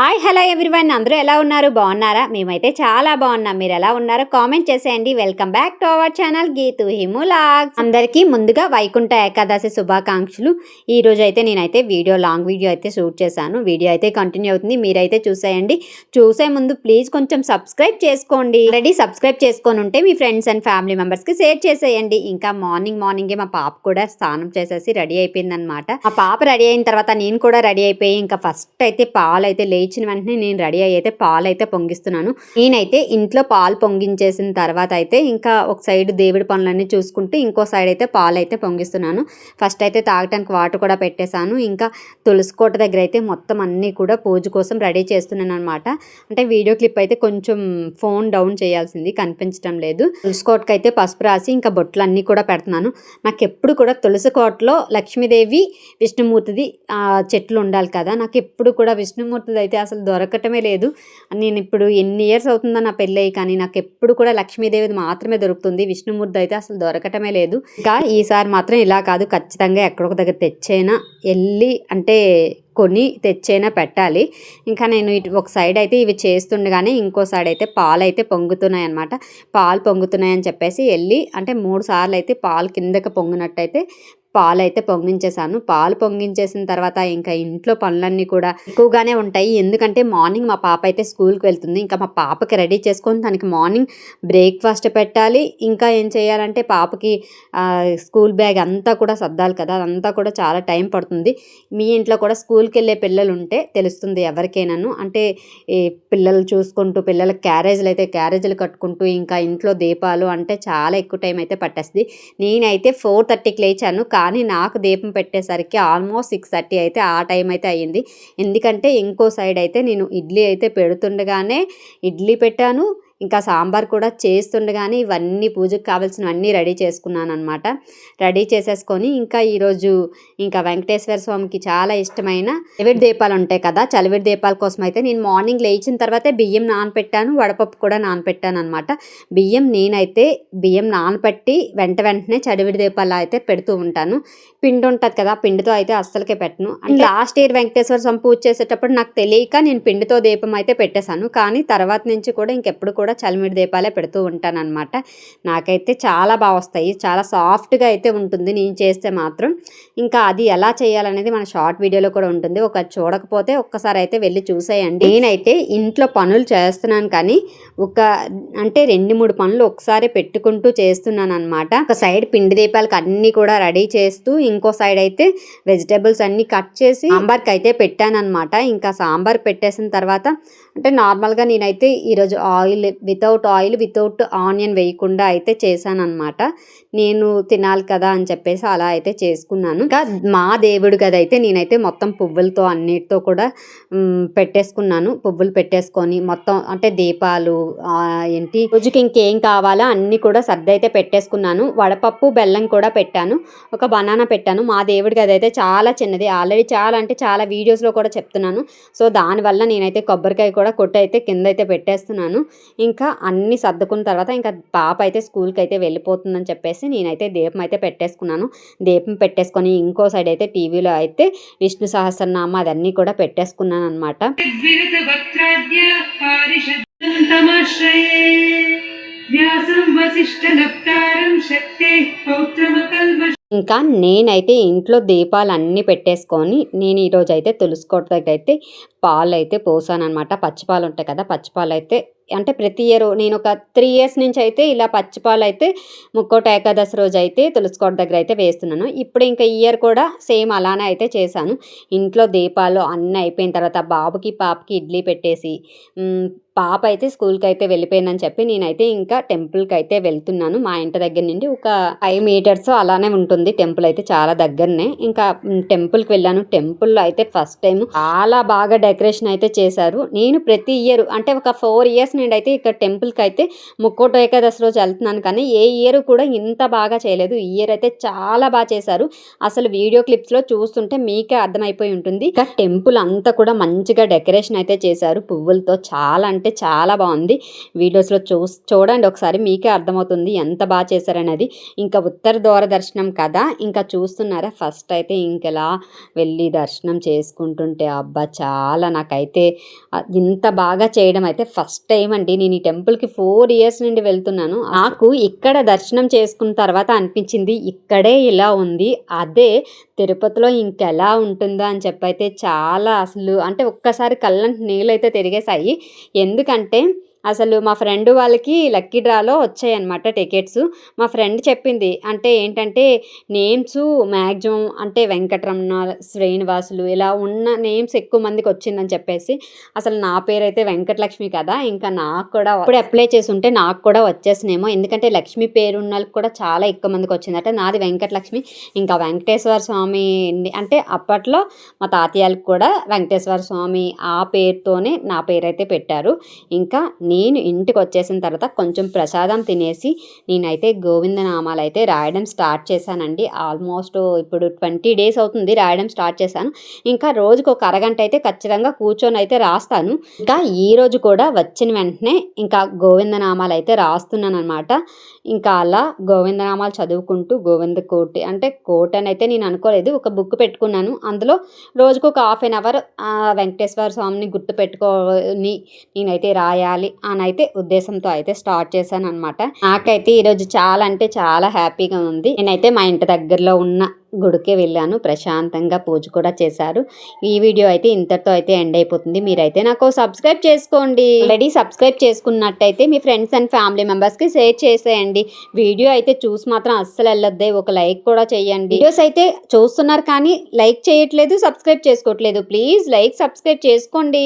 Hi hello everyone. అందరూ ఎలా ఉన్నారు? బాగున్నారా? మేమైతే చాలా బాగున్నాం. మీరు ఎలా ఉన్నారో కామెంట్ చేసేయండి. Welcome back to our channel Geethu హిములాగ్ అందరికీ ముందుగా వైకుంఠ ఏకాదశి శుభాకాంక్షలు. ఈ రోజు అయితే నేనైతే వీడియో లాంగ్ వీడియో అయితే షూట్ చేశాను. వీడియో అయితే కంటిన్యూ అవుతుంది. మీరైతే చూసేయండి. చూసే ముందు ప్లీజ్ కొంచెం సబ్స్క్రైబ్ చేసుకోండి. రెడీ సబ్స్క్రైబ్ చేసుకొని ఉంటే మీ ఫ్రెండ్స్ అండ్ ఫ్యామిలీ మెంబర్స్కి షేర్ చేసేయండి. ఇంకా మార్నింగ్ మార్నింగే మా పాప కూడా స్నానం చేసేసి రెడీ అయిపోయింది అనమాట మా పాప రెడీ అయిన తర్వాత నేను కూడా రెడీ అయిపోయి ఇంకా ఫస్ట్ అయితే పాలు అయితే లేచిన వెంటనే నేను రెడీ అయితే పాలు అయితే పొంగిస్తున్నాను. నేనైతే ఇంట్లో పాలు పొంగించేసిన తర్వాత అయితే ఇంకా ఒక సైడ్ దేవుడి పనులన్నీ చూసుకుంటూ ఇంకో సైడ్ అయితే పాలు అయితే పొంగిస్తున్నాను. ఫస్ట్ అయితే తాగటానికి వాటర్ కూడా పెట్టేశాను. ఇంకా తులసి కోట దగ్గర అయితే మొత్తం అన్నీ కూడా పూజ కోసం రెడీ చేస్తున్నాను అనమాట అంటే వీడియో క్లిప్ అయితే కొంచెం ఫోన్ డౌన్ చేయాల్సింది కనిపించడం లేదు. తులసి కోటకి అయితే పసుపు రాసి ఇంకా బొట్లు అన్నీ కూడా పెడుతున్నాను. నాకు ఎప్పుడు కూడా తులసి కోటలో లక్ష్మీదేవి విష్ణుమూర్తిది చెట్లు ఉండాలి కదా. నాకు ఎప్పుడు కూడా విష్ణుమూర్తిది అయితే అయితే అసలు దొరకటమే లేదు. నేను ఇప్పుడు ఎన్ని ఇయర్స్ అవుతుందో నా పెళ్ళయి కానీ నాకు ఎప్పుడు కూడా లక్ష్మీదేవిది మాత్రమే దొరుకుతుంది. విష్ణుమూర్తి అయితే అసలు దొరకటమే లేదు. ఇంకా ఈసారి మాత్రం ఇలా కాదు. ఖచ్చితంగా ఎక్కడొక దగ్గర తెచ్చైనా వెళ్ళి అంటే కొని తెచ్చైనా పెట్టాలి. ఇంకా నేను ఇటు ఒక సైడ్ అయితే ఇవి చేస్తుండగానే ఇంకో సైడ్ అయితే పాలు అయితే పొంగుతున్నాయి అనమాట పాలు పొంగుతున్నాయి అని చెప్పేసి వెళ్ళి అంటే మూడు సార్లు అయితే పాలు కిందకి పొంగినట్టయితే పాలు అయితే పొంగించేసాను పాలు పొంగించేసిన తర్వాత ఇంకా ఇంట్లో పనులన్నీ కూడా ఎక్కువగానే ఉంటాయి. ఎందుకంటే మార్నింగ్ మా పాప అయితే స్కూల్కి వెళ్తుంది. ఇంకా మా పాపకి రెడీ చేసుకొని తనకి మార్నింగ్ బ్రేక్ఫాస్ట్ పెట్టాలి. ఇంకా ఏం చేయాలంటే పాపకి స్కూల్ బ్యాగ్ అంతా కూడా సర్దాలి కదా. అదంతా కూడా చాలా టైం పడుతుంది. మీ ఇంట్లో కూడా స్కూల్కి వెళ్ళే పిల్లలు ఉంటే తెలుస్తుంది ఎవరికైనాను. అంటే ఈ పిల్లలు చూసుకుంటూ పిల్లలకి క్యారేజీలు అయితే క్యారేజీలు కట్టుకుంటూ ఇంకా ఇంట్లో దీపాలు అంటే చాలా ఎక్కువ టైం అయితే పట్టేస్తుంది. నేనైతే ఫోర్ థర్టీకి లేచాను. కా కానీ నాకు దీపం పెట్టేసరికి ఆల్మోస్ట్ సిక్స్ థర్టీ అయితే ఆ టైం అయితే అయ్యింది. ఎందుకంటే ఇంకో సైడ్ అయితే నేను ఇడ్లీ అయితే పెడుతుండగానే ఇడ్లీ పెట్టాను. ఇంకా సాంబార్ కూడా చేస్తుండగానే ఇవన్నీ పూజకు కావాల్సినవన్నీ రెడీ చేసుకున్నాను అనమాట రెడీ చేసేసుకొని ఇంకా ఈరోజు ఇంకా వెంకటేశ్వర స్వామికి చాలా ఇష్టమైన చలివిడి దీపాలు ఉంటాయి కదా చలివిడి దీపాల కోసం అయితే నేను మార్నింగ్ లేచిన తర్వాతే బియ్యం నానపెట్టాను వడపప్పు కూడా నానపెట్టాను అనమాట బియ్యం నేనైతే బియ్యం నానపెట్టి వెంట వెంటనే చలివిడి దీపాలు అయితే పెడుతూ ఉంటాను. పిండి ఉంటుంది కదా పిండితో అయితే అస్సలకే పెట్టను. అండ్ లాస్ట్ ఇయర్ వెంకటేశ్వర స్వామి పూజ చేసేటప్పుడు నాకు తెలియక నేను పిండితో దీపం అయితే పెట్టేశాను. కానీ తర్వాత నుంచి కూడా ఇంకెప్పుడు కూడా చలిమిడి దీపాలే పెడుతూ ఉంటాననమాట నాకైతే చాలా బాగా వస్తాయి. చాలా సాఫ్ట్గా అయితే ఉంటుంది. నేను చేస్తే మాత్రం ఇంకా అది ఎలా చేయాలనేది మన షార్ట్ వీడియోలో కూడా ఉంటుంది. ఒక చూడకపోతే ఒక్కసారి అయితే వెళ్ళి చూసేయండి. నేనైతే ఇంట్లో పనులు చేస్తున్నాను కానీ ఒక అంటే రెండు మూడు పనులు ఒకసారి పెట్టుకుంటూ చేస్తున్నాను అనమాట ఒక సైడ్ పిండి దీపాలకు అన్నీ కూడా రెడీ చేస్తూ ఇంకో సైడ్ అయితే వెజిటేబుల్స్ అన్నీ కట్ చేసి సాంబార్కి అయితే పెట్టాను అనమాట ఇంకా సాంబార్ పెట్టేసిన తర్వాత అంటే నార్మల్గా నేనైతే ఈరోజు oil without oil without onion వేయకుండా అయితే చేశాను అనమాట నేను తినాలి కదా అని చెప్పేసి అలా అయితే చేసుకున్నాను. ఇంకా మా దేవుడు కదా అయితే నేనైతే మొత్తం పువ్వులతో అన్నిటితో కూడా పెట్టేసుకున్నాను. పువ్వులు పెట్టేసుకొని మొత్తం అంటే దీపాలు ఏంటి రోజుకి ఇంకేం కావాలో అన్నీ కూడా సర్ది అయితే పెట్టేసుకున్నాను. వడపప్పు బెల్లం కూడా పెట్టాను. ఒక బనానా పెట్టాను. మా దేవుడి గది అయితే చాలా చిన్నది. ఆల్రెడీ చాలా అంటే చాలా వీడియోస్లో కూడా చెప్తున్నాను. సో దానివల్ల నేనైతే కొబ్బరికాయ కూడా కొట్టయితే కింద అయితే పెట్టేస్తున్నాను. ఇంకా అన్ని సర్దుకున్న తర్వాత ఇంకా పాప అయితే స్కూల్కి అయితే వెళ్ళిపోతుందని చెప్పేసి చెప్పేసి నేనైతే దీపం అయితే పెట్టేసుకున్నాను. దీపం పెట్టేసుకొని ఇంకో సైడ్ అయితే టీవీలో అయితే విష్ణు సహస్రనామ అదన్నీ కూడా పెట్టేసుకున్నాను అనమాట ఇంకా నేనైతే ఇంట్లో దీపాలు అన్నీ పెట్టేసుకొని నేను ఈరోజు అయితే తులుసుకోవడానికి అయితే పాలు అయితే పోసాను అనమాట పచ్చిపాలు ఉంటాయి కదా పచ్చిపాలు అయితే అంటే ప్రతి ఇయర్ నేను ఒక త్రీ ఇయర్స్ నుంచి అయితే ఇలా పచ్చిపాలు అయితే ముక్కోట ఏకాదశి రోజు అయితే తులసికోట దగ్గర అయితే వేస్తున్నాను. ఇప్పుడు ఇంకా ఇయర్ కూడా సేమ్ అలానే అయితే చేశాను. ఇంట్లో దీపాలు అన్నీ అయిపోయిన తర్వాత బాబుకి పాపకి ఇడ్లీ పెట్టేసి పాప అయితే స్కూల్కి అయితే వెళ్ళిపోయిందని చెప్పి నేనైతే ఇంకా టెంపుల్కి అయితే వెళ్తున్నాను. మా ఇంటి దగ్గర నుండి ఒక ఫైవ్ మీటర్స్ అలానే ఉంటుంది. టెంపుల్ అయితే చాలా దగ్గరనే. ఇంకా టెంపుల్కి వెళ్ళాను. టెంపుల్లో అయితే ఫస్ట్ టైం చాలా బాగా డెకరేషన్ అయితే చేశారు. నేను ప్రతి ఇయర్ అంటే ఒక ఫోర్ ఇయర్స్ నుండి అయితే ఇక్కడ టెంపుల్కి అయితే ముక్కోట ఏకాదశి రోజు వెళ్తున్నాను. కానీ ఏ ఇయర్ కూడా ఇంత బాగా చేయలేదు. ఈ ఇయర్ అయితే చాలా బాగా చేశారు. అసలు వీడియో క్లిప్స్లో చూస్తుంటే మీకే అర్థమైపోయి ఉంటుంది. ఇంకా టెంపుల్ అంతా కూడా మంచిగా డెకరేషన్ అయితే చేశారు. పువ్వులతో చాలా అంటే చాలా బాగుంది. వీడియోస్లో చూ చూడండి ఒకసారి మీకే అర్థమవుతుంది ఎంత బాగా చేశారనేది. ఇంకా ఉత్తర ద్వార దర్శనం కదా. ఇంకా చూస్తున్నారా? ఫస్ట్ అయితే ఇంకెలా వెళ్ళి దర్శనం చేసుకుంటుంటే అబ్బా! చాలా నాకైతే ఇంత బాగా చేయడం అయితే ఫస్ట్ టైం అండి నేను ఈ టెంపుల్కి ఫోర్ ఇయర్స్ నుండి వెళ్తున్నాను. నాకు ఇక్కడ దర్శనం చేసుకున్న తర్వాత అనిపించింది ఇక్కడే ఇలా ఉంది అదే తిరుపతిలో ఇంకెలా ఉంటుందో అని చెప్పైతే చాలా అసలు అంటే ఒక్కసారి కళ్ళంటి నీళ్ళు అయితే తిరిగేశాయి. ఎందుకంటే అసలు మా ఫ్రెండ్ వాళ్ళకి లక్కీ డ్రాలో వచ్చాయన్నమాట టికెట్స్. మా ఫ్రెండ్ చెప్పింది అంటే ఏంటంటే నేమ్స్ మ్యాక్సిమం అంటే వెంకటరమణ శ్రీనివాసులు ఇలా ఉన్న నేమ్స్ ఎక్కువ మందికి వచ్చిందని చెప్పేసి అసలు నా పేరు అయితే వెంకటలక్ష్మి కదా ఇంకా నాకు కూడా ఇప్పుడు అప్లై చేసి ఉంటే నాకు కూడా వచ్చేసినేమో. ఎందుకంటే లక్ష్మి పేరు ఉన్న వాళ్ళకి కూడా చాలా ఎక్కువ మందికి వచ్చింది. అంటే నాది వెంకటలక్ష్మి ఇంకా వెంకటేశ్వర స్వామి అంటే అప్పట్లో మా తాతయ్యలకు కూడా వెంకటేశ్వర స్వామి ఆ పేరుతోనే నా పేరు అయితే పెట్టారు. ఇంకా నేను ఇంటికి వచ్చేసిన తర్వాత కొంచెం ప్రసాదం తినేసి నేనైతే గోవిందనామాలు అయితే రాయడం స్టార్ట్ చేశానండి. ఆల్మోస్ట్ ఇప్పుడు ట్వంటీ డేస్ అవుతుంది రాయడం స్టార్ట్ చేశాను. ఇంకా రోజుకు ఒక అరగంట అయితే ఖచ్చితంగా కూర్చొని అయితే రాస్తాను. ఇంకా ఈ రోజు కూడా వచ్చిన వెంటనే ఇంకా గోవిందనామాలు అయితే రాస్తున్నాను అనమాట ఇంకా అలా గోవిందనామాలు చదువుకుంటూ గోవింద కోటి అంటే కోటి అని అయితే నేను అనుకోలేదు. ఒక బుక్ పెట్టుకున్నాను. అందులో రోజుకు ఒక హాఫ్ అన్ అవర్ వెంకటేశ్వర స్వామిని గుర్తు పెట్టుకొని నేనైతే రాయాలి. అని అయితే ఉద్దేశంతో అయితే స్టార్ట్ చేశాను అనమాట నాకైతే ఈరోజు చాలా అంటే చాలా హ్యాపీగా ఉంది. నేనైతే మా ఇంటి దగ్గరలో ఉన్న గుడికే వెళ్ళాను. ప్రశాంతంగా పూజ కూడా చేశారు. ఈ వీడియో అయితే ఇంతటితో అయితే ఎండ్ అయిపోతుంది. మీరైతే నాకు సబ్స్క్రైబ్ చేసుకోండి. ఆల్రెడీ సబ్స్క్రైబ్ చేసుకున్నట్టయితే మీ ఫ్రెండ్స్ అండ్ ఫ్యామిలీ మెంబర్స్కి షేర్ చేసేయండి. వీడియో అయితే చూసి మాత్రం అస్సలు వెళ్ళొద్దే. ఒక లైక్ కూడా చేయండి. వీడియోస్ అయితే చూస్తున్నారు కానీ లైక్ చేయట్లేదు సబ్స్క్రైబ్ చేసుకోవట్లేదు. ప్లీజ్ లైక్ సబ్స్క్రైబ్ చేసుకోండి.